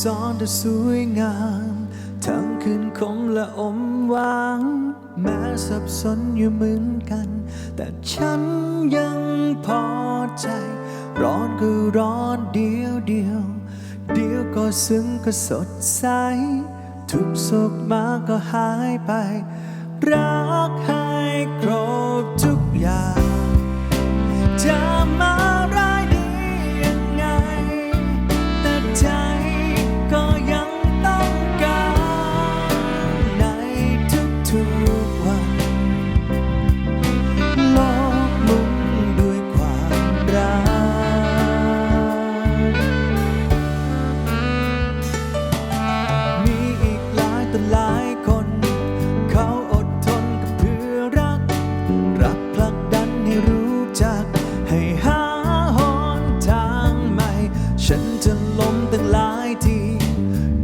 ซ่อนแต่สวยงาม ทั้งคืนคมและอมหวานแม้สับสนอยู่เหมือนกัน แต่ฉันยังพอใจ ร้อนก็ร้อนเดียวเดียว เดียวก็ซึ้งก็สดใส ทุกสุขมาก็หายไป รักให้ค ห้หาหนทางใหม่ ฉันจะล้มตั้งหลายที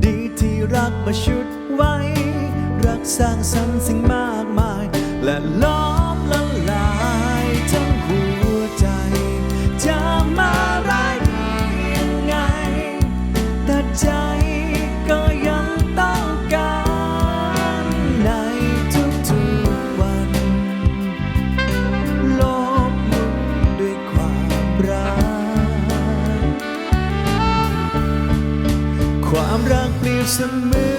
ดีที่รักมาชุดไว้ รักสร้างสรรค์สิ่งมากมาย และล้อมละลาย ความรักเปรียบเสมือน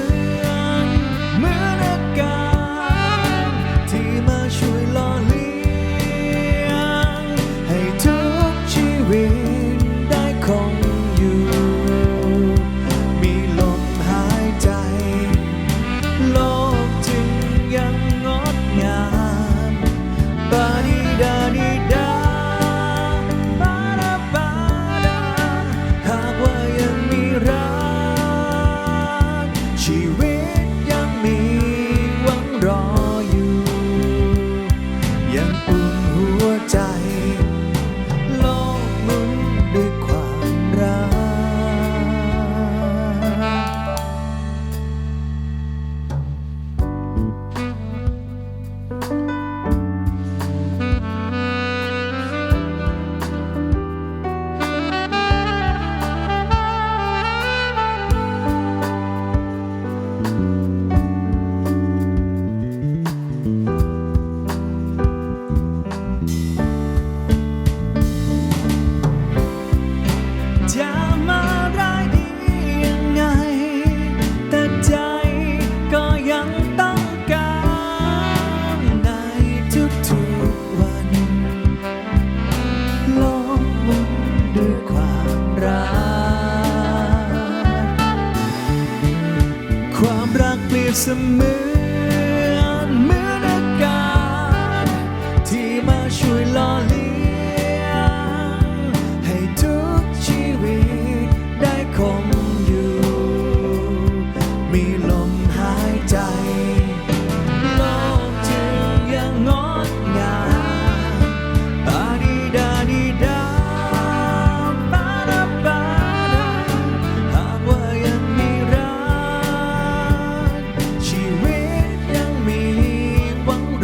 ความรักเปรียบเสมื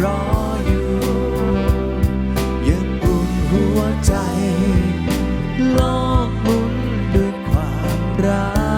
รออยู่ ยังอุ่นหัวใจ โลกหมุนด้วยความรัก